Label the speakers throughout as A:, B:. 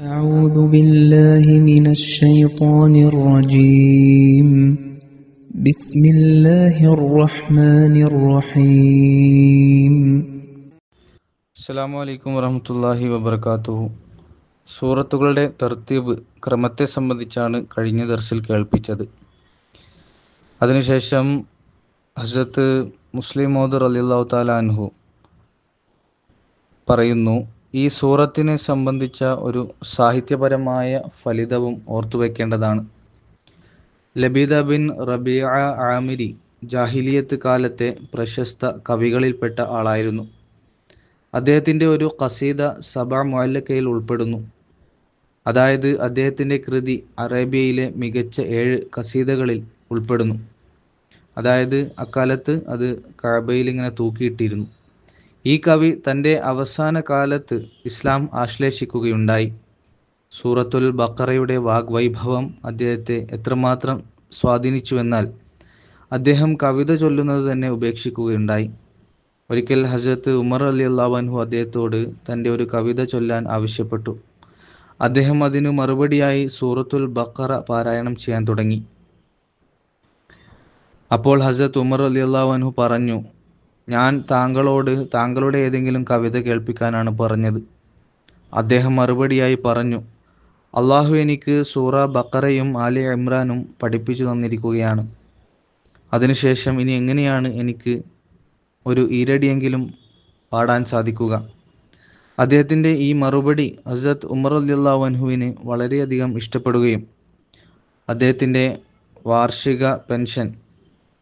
A: أعوذ بالله من الشيطان الرجيم بسم الله الرحمن الرحيم
B: അസ്സാം വലൈക്കും വറഹമത്തല്ലാഹി വബർക്കാത്തുഹു സൂറത്തുകളുടെ തർത്തീബ് ക്രമത്തെ സംബന്ധിച്ചാണ് കഴിഞ്ഞ ദർസിൽ കേൾപ്പിച്ചത് അതിനുശേഷം ഹസ്രത്ത് മുസ്ലിം മോദർ അലിള്ളാഹു താല അൻഹു പറയുന്നു ഈ സൂറത്തിനെ സംബന്ധിച്ച ഒരു സാഹിത്യപരമായ ഫലിതവും ഓർത്തുവെക്കേണ്ടതാണ്. ലബീദ ബിൻ റബിയ ആമിരി ജാഹിലിയത്ത് കാലത്തെ പ്രശസ്ത കവികളിൽപ്പെട്ട ആളായിരുന്നു. അദ്ദേഹത്തിന്റെ ഒരു കസീദ സബ മൊല്ലക്കയിൽ ഉൾപ്പെടുന്നു. അതായത് അദ്ദേഹത്തിന്റെ കൃതി അറേബ്യയിലെ മികച്ച ഏഴ് കസീതകളിൽ ഉൾപ്പെടുന്നു. അതായത് അക്കാലത്ത് അത് കഅബയിൽ ഇങ്ങനെ തൂക്കിയിട്ടിരുന്നു. ഈ കവി തന്റെ അവസാന കാലത്ത് ഇസ്ലാം ആശ്ലേഷിക്കുകയുണ്ടായി. സൂറത്തുൽ ബക്കറയുടെ വാഗ്വൈഭവം അദ്ദേഹത്തെ എത്രമാത്രം സ്വാധീനിച്ചുവെന്നാൽ അദ്ദേഹം കവിത ചൊല്ലുന്നത് തന്നെ ഉപേക്ഷിക്കുകയുണ്ടായി. ഒരിക്കൽ ഹസരത്ത് ഉമർ അലി അള്ളാഹു അദ്ദേഹത്തോട് തന്റെ ഒരു കവിത ചൊല്ലാൻ ആവശ്യപ്പെട്ടു. അദ്ദേഹം അതിനു മറുപടിയായി സൂറത്തുൽ ബക്കറ പാരായണം ചെയ്യാൻ തുടങ്ങി. അപ്പോൾ ഹസരത്ത് ഉമർ അലി അള്ളാഹു പറഞ്ഞു ഞാൻ താങ്കളോട് താങ്കളുടെ ഏതെങ്കിലും കവിത കേൾപ്പിക്കാനാണ് പറഞ്ഞത്. അദ്ദേഹം മറുപടിയായി പറഞ്ഞു അള്ളാഹു എനിക്ക് സൂറ ബക്കറയും ആലി ഇമ്രാനും പഠിപ്പിച്ചു തന്നിരിക്കുകയാണ്. അതിനുശേഷം ഇനി എങ്ങനെയാണ് എനിക്ക് ഒരു ഈരടിയെങ്കിലും പാടാൻ സാധിക്കുക? അദ്ദേഹത്തിന്റെ ഈ മറുപടി ഹസരത് ഉമർ അല്ലാ വൻഹുവിന് വളരെയധികം ഇഷ്ടപ്പെടുകയും അദ്ദേഹത്തിന്റെ വാർഷിക പെൻഷൻ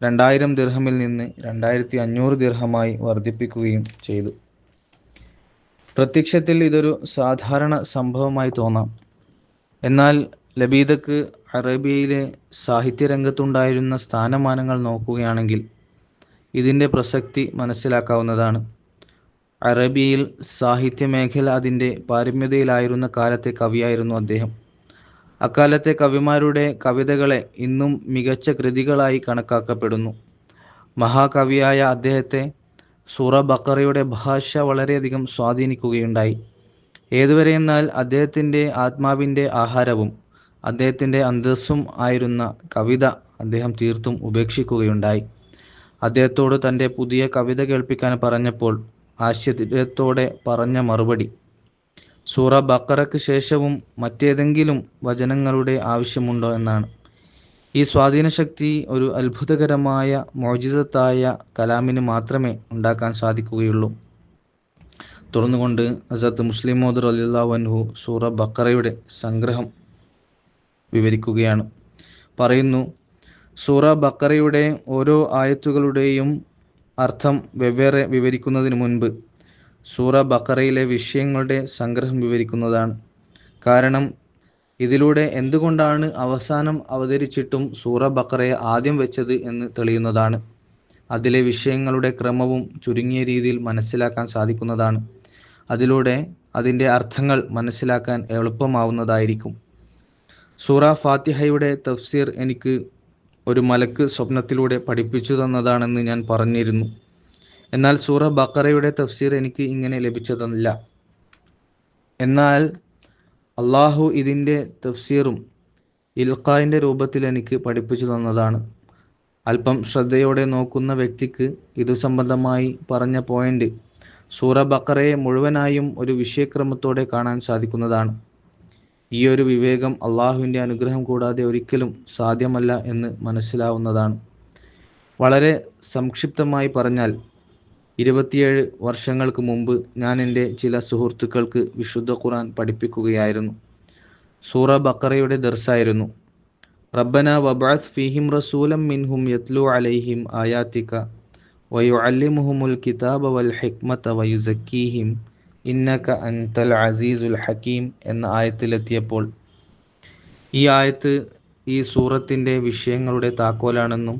B: രണ്ടായിരം ദിർഹമിൽ നിന്ന് രണ്ടായിരത്തി അഞ്ഞൂറ് ദിർഹമായി വർദ്ധിപ്പിക്കുകയും ചെയ്തു. പ്രത്യക്ഷത്തിൽ ഇതൊരു സാധാരണ സംഭവമായി തോന്നാം. എന്നാൽ ലബീദക്ക് അറേബ്യയിലെ സാഹിത്യരംഗത്തുണ്ടായിരുന്ന സ്ഥാനമാനങ്ങൾ നോക്കുകയാണെങ്കിൽ ഇതിന്റെ പ്രസക്തി മനസ്സിലാക്കാവുന്നതാണ്. അറേബ്യയിൽ സാഹിത്യമേഖല അതിന്റെ പാരമ്യതയിലായിരുന്ന കാലത്തെ കവിയായിരുന്നു അദ്ദേഹം. അക്കാലത്തെ കവിമാരുടെ കവിതകളെ ഇന്നും മികച്ച കൃതികളായി കണക്കാക്കപ്പെടുന്നു. മഹാകവിയായ അദ്ദേഹത്തെ സൂറ ബക്കറയുടെ ഭാഷ വളരെയധികം സ്വാധീനിക്കുകയുണ്ടായി. ഏതുവരെ എന്നാൽ അദ്ദേഹത്തിന്റെ ആത്മാവിന്റെ ആഹാരവും അദ്ദേഹത്തിന്റെ അന്തസ്സും ആയിരുന്ന കവിത അദ്ദേഹം തീർത്തും ഉപേക്ഷിക്കുകയുണ്ടായി. അദ്ദേഹത്തോട് തന്റെ പുതിയ കവിത കേൾപ്പിക്കാൻ പറഞ്ഞപ്പോൾ ആശ്ചര്യത്തോടെ പറഞ്ഞ മറുപടി സൂറ ബക്കറയ്ക്ക് ശേഷവും മറ്റേതെങ്കിലും വചനങ്ങളുടെ ആവശ്യമുണ്ടോ എന്നാണ്. ഈ സ്വാധീനശക്തി ഒരു അത്ഭുതകരമായ മോചിതത്തായ കലാമിന് മാത്രമേ ഉണ്ടാക്കാൻ സാധിക്കുകയുള്ളൂ. തുറന്നുകൊണ്ട് അസത്ത് മുസ്ലിം മോദർ അലിള്ളാവൻഹു സൂറ ബക്കറയുടെ സംഗ്രഹം വിവരിക്കുകയാണ്. പറയുന്നു സൂറ ബക്കറയുടെ ഓരോ ആയത്തുകളുടെയും അർത്ഥം വെവ്വേറെ വിവരിക്കുന്നതിന് മുൻപ് സൂറ ബക്കറയിലെ വിഷയങ്ങളുടെ സംഗ്രഹം വിവരിക്കുന്നതാണ്. കാരണം ഇതിലൂടെ എന്തുകൊണ്ടാണ് അവസാനം അവതരിച്ചിട്ടും സൂറ ബക്കറയെ ആദ്യം വെച്ചത് എന്ന് തെളിയുന്നതാണ്. അതിലെ വിഷയങ്ങളുടെ ക്രമവും ചുരുങ്ങിയ രീതിയിൽ മനസ്സിലാക്കാൻ സാധിക്കുന്നതാണ്. അതിലൂടെ അതിന്റെ അർത്ഥങ്ങൾ മനസ്സിലാക്കാൻ എളുപ്പമാവുന്നതായിരിക്കും. സൂറ ഫാത്തിഹയുടെ തഫ്സീർ എനിക്ക് ഒരു മലക്ക് സ്വപ്നത്തിലൂടെ പഠിപ്പിച്ചു തന്നതാണെന്ന് ഞാൻ പറഞ്ഞിരുന്നു. എന്നാൽ സൂറ ബക്കറയുടെ തഫ്സീർ എനിക്ക് ഇങ്ങനെ ലഭിച്ചതല്ല എന്നാൽ അള്ളാഹു ഇതിന്റെ തഫ്സീറും ഇൽഖായിന്റെ രൂപത്തിൽ എനിക്ക് പഠിപ്പിച്ചു തന്നതാണ്. അല്പം ശ്രദ്ധയോടെ നോക്കുന്ന വ്യക്തിക്ക് ഇതു സംബന്ധമായി പറഞ്ഞ പോയിന്റ് സൂറ ബക്കറയെ മുഴുവനായും ഒരു വിഷയക്രമത്തോടെ കാണാൻ സാധിക്കുന്നതാണ്. ഈ ഒരു വിവേകം അള്ളാഹുവിന്റെ അനുഗ്രഹം കൂടാതെ ഒരിക്കലും സാധ്യമല്ല എന്ന് മനസ്സിലാവുന്നതാണ്. വളരെ സംക്ഷിപ്തമായി പറഞ്ഞാൽ ഇരുപത്തിയേഴ് വർഷങ്ങൾക്ക് മുമ്പ് ഞാൻ എന്റെ ചില സുഹൃത്തുക്കൾക്ക് വിശുദ്ധ ഖുറാൻ പഠിപ്പിക്കുകയായിരുന്നു. സൂറ ബക്കറയുടെ ദർസായിരുന്നു. റബ്ബന വബാസ് ഫിഹിം റസൂലം മിൻഹും യത്ലു അലൈഹിം ആയാത്തിക വയുഅല്ലിമുഹുമുൽ കിതാബ വൽ ഹിക്മത വയുസക്കീഹിം ഇന്നക അൻതൽ അസീസുൽ ഹക്കീം എന്ന ആയത്തിലെത്തിയപ്പോൾ ഈ ആയത്ത് ഈ സൂറത്തിന്റെ വിഷയങ്ങളുടെ താക്കോലാണെന്നും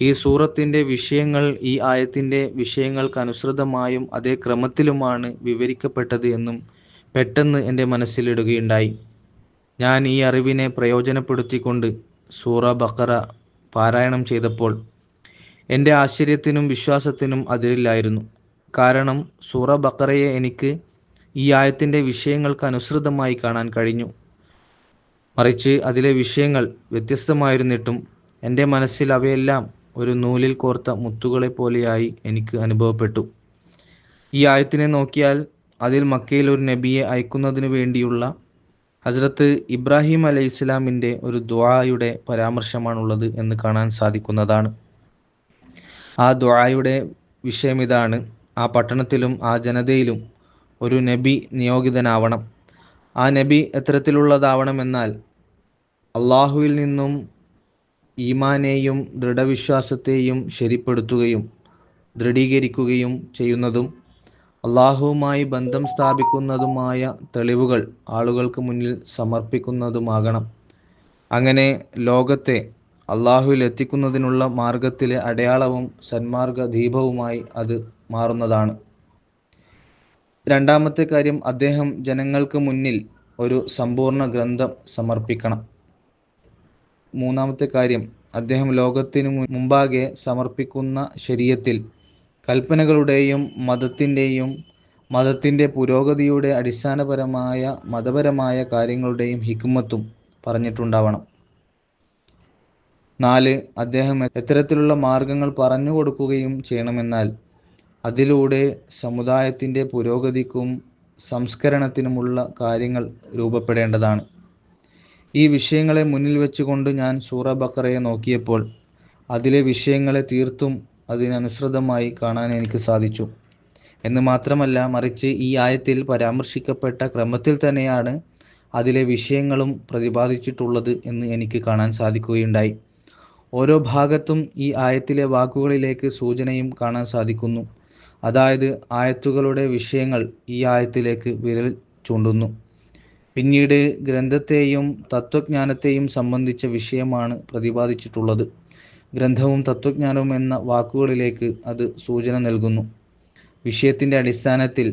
B: ഈ സൂറത്തിന്റെ വിഷയങ്ങൾ ഈ ആയത്തിന്റെ വിഷയങ്ങൾക്കനുസൃതമായും അതേ ക്രമത്തിലുമാണ് വിവരിക്കപ്പെട്ടത് എന്നും പെട്ടെന്ന് എന്റെ മനസ്സിലിടുകയുണ്ടായി. ഞാൻ ഈ അറിവിനെ പ്രയോജനപ്പെടുത്തിക്കൊണ്ട് സൂറ ബക്കറ പാരായണം ചെയ്തപ്പോൾ എന്റെ ആശ്ചര്യത്തിനും വിശ്വാസത്തിനും അതിരില്ലായിരുന്നു. കാരണം സൂറ ബക്കറയെ എനിക്ക് ഈ ആയത്തിന്റെ വിഷയങ്ങൾക്ക് അനുസൃതമായി കാണാൻ കഴിഞ്ഞു. മറിച്ച് അതിലെ വിഷയങ്ങൾ വ്യത്യസ്തമായിരുന്നിട്ടും എന്റെ മനസ്സിൽ അവയെല്ലാം ഒരു നൂലിൽ കോർത്ത മുത്തുകളെ പോലെയായി എനിക്ക് അനുഭവപ്പെട്ടു. ഈ ആയത്തിനെ നോക്കിയാൽ അതിൽ മക്കയിൽ ഒരു നബിയെ അയക്കുന്നതിന് വേണ്ടിയുള്ള ഹസ്രത്ത് ഇബ്രാഹിം അലൈഹി ഇസ്ലാമിന്റെ ഒരു ദ്വായുടെ പരാമർശമാണുള്ളത് എന്ന് കാണാൻ സാധിക്കുന്നതാണ്. ആ ദ്വായുടെ വിഷയം ഇതാണ്. ആ പട്ടണത്തിലും ആ ജനതയിലും ഒരു നബി നിയോഗിതനാവണം. ആ നബി എത്തരത്തിലുള്ളതാവണമെന്നാൽ അള്ളാഹുവിൽ നിന്നും ഈമാനെയും ദൃഢവിശ്വാസത്തെയും ശരിപ്പെടുത്തുകയും ദൃഢീകരിക്കുകയും ചെയ്യുന്നതും അള്ളാഹുവുമായി ബന്ധം സ്ഥാപിക്കുന്നതുമായ തെളിവുകൾ ആളുകൾക്ക് മുന്നിൽ സമർപ്പിക്കുന്നതുമാകണം. അങ്ങനെ ലോകത്തെ അള്ളാഹുവിൽ എത്തിക്കുന്നതിനുള്ള മാർഗത്തിലെ അടയാളവും സന്മാർഗ ദീപവുമായി അത് മാറുന്നതാണ്. രണ്ടാമത്തെ കാര്യം അദ്ദേഹം ജനങ്ങൾക്ക് മുന്നിൽ ഒരു സമ്പൂർണ ഗ്രന്ഥം സമർപ്പിക്കണം. മൂന്നാമത്തെ കാര്യം അദ്ദേഹം ലോകത്തിനു മുമ്പാകെ സമർപ്പിക്കുന്ന ശരീരത്തിൽ കൽപ്പനകളുടെയും മതത്തിന്റെയും മതത്തിന്റെ പുരോഗതിയുടെ അടിസ്ഥാനപരമായ മതപരമായ കാര്യങ്ങളുടെയും ഹിക്മത്തും പറഞ്ഞിട്ടുണ്ടാവണം. നാല് അദ്ദേഹം എത്തരത്തിലുള്ള മാർഗങ്ങൾ പറഞ്ഞു കൊടുക്കുകയും ചെയ്യണമെന്നാൽ അതിലൂടെ സമുദായത്തിന്റെ പുരോഗതിക്കും സംസ്കരണത്തിനുമുള്ള കാര്യങ്ങൾ രൂപപ്പെടേണ്ടതാണ്. ഈ വിഷയങ്ങളെ മുന്നിൽ വെച്ചുകൊണ്ട് ഞാൻ സൂറ ബക്കറയെ നോക്കിയപ്പോൾ അതിലെ വിഷയങ്ങളെ തീർത്തും അതിനനുസൃതമായി കാണാൻ എനിക്ക് സാധിച്ചു. എന്ന് മാത്രമല്ല മറിച്ച് ഈ ആയത്തിൽ പരാമർശിക്കപ്പെട്ട ക്രമത്തിൽ തന്നെയാണ് അതിലെ വിഷയങ്ങളും പ്രതിപാദിച്ചിട്ടുള്ളത് എന്ന് എനിക്ക് കാണാൻ സാധിക്കുകയുണ്ടായി. ഓരോ ഭാഗത്തും ഈ ആയത്തിലെ വാക്കുകളിലേക്ക് സൂചനയും കാണാൻ സാധിക്കുന്നു. അതായത് ആയത്തുകളുടെ വിഷയങ്ങൾ ഈ ആയത്തിലേക്ക് വിരൽ ചൂണ്ടുന്നു. പിന്നീട് ഗ്രന്ഥത്തെയും തത്വജ്ഞാനത്തെയും സംബന്ധിച്ച വിഷയമാണ് പ്രതിപാദിച്ചിട്ടുള്ളത്. ഗ്രന്ഥവും തത്വജ്ഞാനവും എന്ന വാക്കുകളിലേക്ക് അത് സൂചന നൽകുന്നു. വിഷയത്തിന്റെ അടിസ്ഥാനത്തിൽ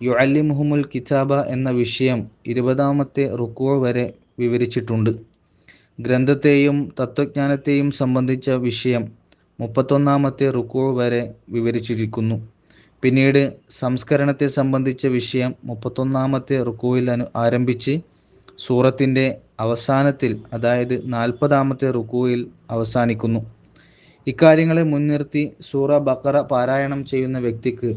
B: യുഅല്ലി മുഹമ്മുൽ കിതാബ എന്ന വിഷയം ഇരുപതാമത്തെ റുക്കോ വരെ വിവരിച്ചിട്ടുണ്ട്. ഗ്രന്ഥത്തെയും തത്വജ്ഞാനത്തെയും സംബന്ധിച്ച വിഷയം മുപ്പത്തൊന്നാമത്തെ റുക്കോ വരെ വിവരിച്ചിരിക്കുന്നു. പിന്നീട് സംസ്കരണത്തെ സംബന്ധിച്ച വിഷയം മുപ്പത്തൊന്നാമത്തെ റുക്കുവിൽ അനു ആരംഭിച്ച് സൂറത്തിന്റെ അവസാനത്തിൽ അതായത് നാൽപ്പതാമത്തെ റുക്കുവിൽ അവസാനിക്കുന്നു. ഇക്കാര്യങ്ങളെ മുൻനിർത്തി സൂറ ബക്കറ പാരായണം ചെയ്യുന്ന വ്യക്തിക്ക്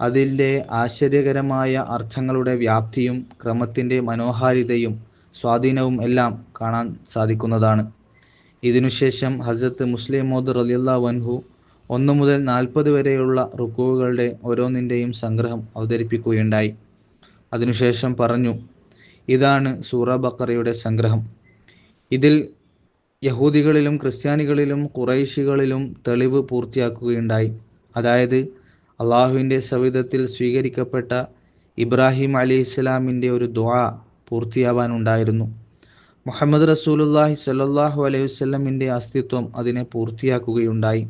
B: അതിന്റെ ആശ്ചര്യകരമായ അർത്ഥങ്ങളുടെ വ്യാപ്തിയും ക്രമത്തിന്റെ മനോഹാരിതയും സ്വാധീനവും എല്ലാം കാണാൻ സാധിക്കുന്നതാണ്. ഇതിനുശേഷം ഹസരത്ത് മുസ്ലിം മോദ് റലിയുള്ള വൻഹു ഒന്ന് മുതൽ നാൽപ്പത് വരെയുള്ള റുക്കുകളുടെ ഓരോന്നിന്റെയും സംഗ്രഹം അവതരിപ്പിക്കുകയുണ്ടായി. അതിനുശേഷം പറഞ്ഞു ഇതാണ് സൂറ ബക്കറയുടെ സംഗ്രഹം. ഇതിൽ യഹൂദികളിലും ക്രിസ്ത്യാനികളിലും കുറൈശികളിലും തെളിവ് പൂർത്തിയാക്കുകയുണ്ടായി. അതായത് അള്ളാഹുവിന്റെ സവിധത്തിൽ സ്വീകരിക്കപ്പെട്ട ഇബ്രാഹിം അലി ഇസ്ലാമിന്റെ ഒരു ദ്വാ പൂർത്തിയാവാനുണ്ടായിരുന്നു. മുഹമ്മദ് റസൂലുല്ലാഹി സല്ലാഹു അലൈഹി വസ്ലമിന്റെ അസ്തിത്വം അതിനെ പൂർത്തിയാക്കുകയുണ്ടായി.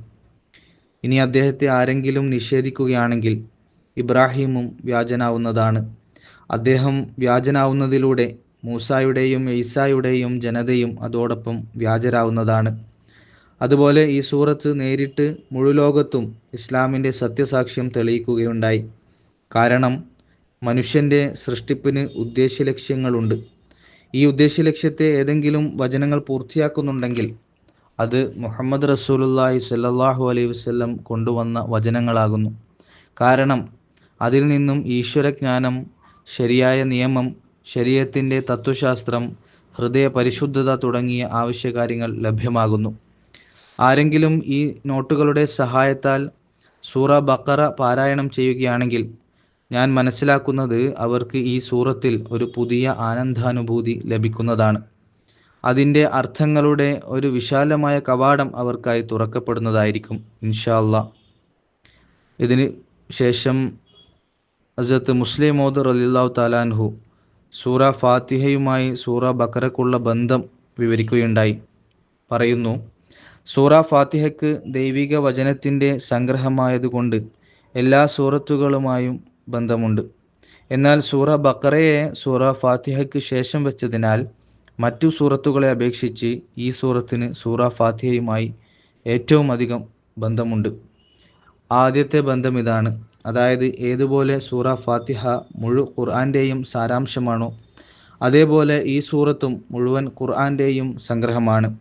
B: ഇനി അദ്ദേഹത്തെ ആരെങ്കിലും നിഷേധിക്കുകയാണെങ്കിൽ ഇബ്രാഹിമും വ്യാജനാവുന്നതാണ്. അദ്ദേഹം വ്യാജനാവുന്നതിലൂടെ മൂസായുടെയും ഈസായുടെയും ജനതയും അതോടൊപ്പം വ്യാജരാവുന്നതാണ്. അതുപോലെ ഈ സൂറത്ത് നേരിട്ട് മുഴുലോകത്തും ഇസ്ലാമിന്റെ സത്യസാക്ഷ്യം തെളിയിക്കുകയുണ്ടായി. കാരണം മനുഷ്യന്റെ സൃഷ്ടിപ്പിന് ഉദ്ദേശ്യലക്ഷ്യങ്ങളുണ്ട്. ഈ ഉദ്ദേശ്യലക്ഷ്യത്തെ ഏതെങ്കിലും വചനങ്ങൾ പൂർത്തിയാക്കുന്നുണ്ടെങ്കിൽ അത് മുഹമ്മദ് റസൂലുല്ലാഹി സല്ലാഹു അലൈഹി വസ്ല്ലം കൊണ്ടുവന്ന വചനങ്ങളാകുന്നു. കാരണം അതിൽ നിന്നും ഈശ്വരജ്ഞാനം ശരിയായ നിയമം ശരീരത്തിന്റെ തത്വശാസ്ത്രം ഹൃദയ പരിശുദ്ധത തുടങ്ങിയ ആവശ്യകാര്യങ്ങൾ ലഭ്യമാകുന്നു. ആരെങ്കിലും ഈ നോട്ടുകളുടെ സഹായത്താൽ സൂറ ബക്കറ പാരായണം ചെയ്യുകയാണെങ്കിൽ ഞാൻ മനസ്സിലാക്കുന്നത് അവർക്ക് ഈ സൂറത്തിൽ ഒരു പുതിയ ആനന്ദാനുഭൂതി ലഭിക്കുന്നതാണ്. അതിന്റെ അർത്ഥങ്ങളുടെ ഒരു വിശാലമായ കവാടം അവർക്കായി തുറക്കപ്പെടുന്നതായിരിക്കും ഇൻഷാല്ല ഇതിന് ശേഷം അസത്ത് മുസ്ലിം മോദ് റലില്ലാഹു താലാൻഹു സൂറ ഫാത്തിഹയുമായി സൂറ ബക്കറക്കുള്ള ബന്ധം വിവരിക്കുകയുണ്ടായി. പറയുന്നു സൂറ ഫാത്തിഹയ്ക്ക് ദൈവിക വചനത്തിന്റെ സംഗ്രഹമായതുകൊണ്ട് എല്ലാ സൂറത്തുകളുമായും ബന്ധമുണ്ട്. എന്നാൽ സൂറ ബക്കറയെ സൂറ ഫാത്തിഹയ്ക്ക് ശേഷം വെച്ചതിനാൽ മറ്റു സൂറത്തുകളെ അപേക്ഷിച്ച് ഈ സൂറത്തിന് സൂറ ഫാത്തിഹയുമായി ഏറ്റവും അധികം ബന്ധമുണ്ട്. ആദ്യത്തെ ബന്ധം ഇതാണ്. അതായത് ഏതുപോലെ സൂറ ഫാത്തിഹ മുഴു ഖുർആന്റെയും സാരാംശമാണോ അതേപോലെ ഈ സൂറത്തും മുഴുവൻ ഖുർആന്റെയും സംഗ്രഹമാണ്.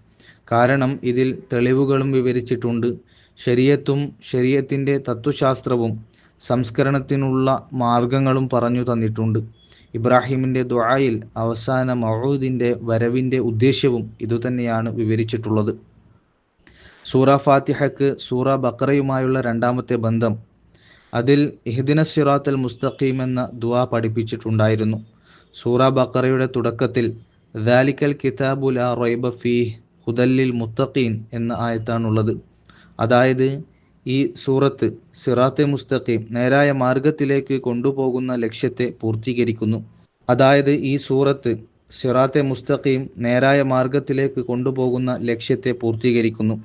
B: കാരണം ഇതിൽ തെളിവുകളും വിവരിച്ചിട്ടുണ്ട്. ശരീയത്തും ശരീയത്തിന്റെ തത്വശാസ്ത്രവും സംസ്കരണത്തിനുള്ള മാർഗങ്ങളും പറഞ്ഞു തന്നിട്ടുണ്ട്. ഇബ്രാഹിമിന്റെ ദുആയിൽ അവസാന മൗദിന്റെ വരവിന്റെ ഉദ്ദേശ്യവും ഇതുതന്നെയാണ് വിവരിച്ചിട്ടുള്ളത്. സൂറ ഫാത്തിഹയ്ക്ക് സൂറ ബക്കറയുമായുള്ള രണ്ടാമത്തെ ബന്ധം അതിൽ ഇഹ്ദിന സിറാത്തൽ മുസ്തഖീം എന്ന ദുആ പഠിപ്പിച്ചിട്ടുണ്ടായിരുന്നു. സൂറ ബക്കറയുടെ തുടക്കത്തിൽ ദാലിക്കൽ കിതാബുൽ ആ റൈബ ഫീ ഹുദല്ലിൽ മുത്തഖീൻ എന്ന ആയത്താണുള്ളത്. അതായത് ഈ സൂറത്ത് സിറാത്തെ മുസ്തഖീം നേരായ മാർഗത്തിലേക്ക് കൊണ്ടുപോകുന്ന ലക്ഷ്യത്തെ പൂർത്തീകരിക്കുന്നു. അതായത് ഈ സൂറത്ത് സിറാത്തെ മുസ്തഖീം നേരായ മാർഗത്തിലേക്ക് കൊണ്ടുപോകുന്ന ലക്ഷ്യത്തെ പൂർത്തീകരിക്കുന്നു.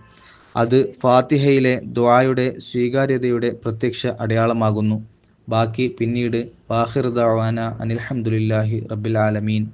B: അത് ഫാത്തിഹയിലെ ദ്വായുടെ സ്വീകാര്യതയുടെ പ്രത്യക്ഷ അടയാളമാകുന്നു. ബാക്കി പിന്നീട് വാഹിർ ദവാന അനിൽഹമുല്ലാഹി റബ്ബിൽ ആലമീൻ.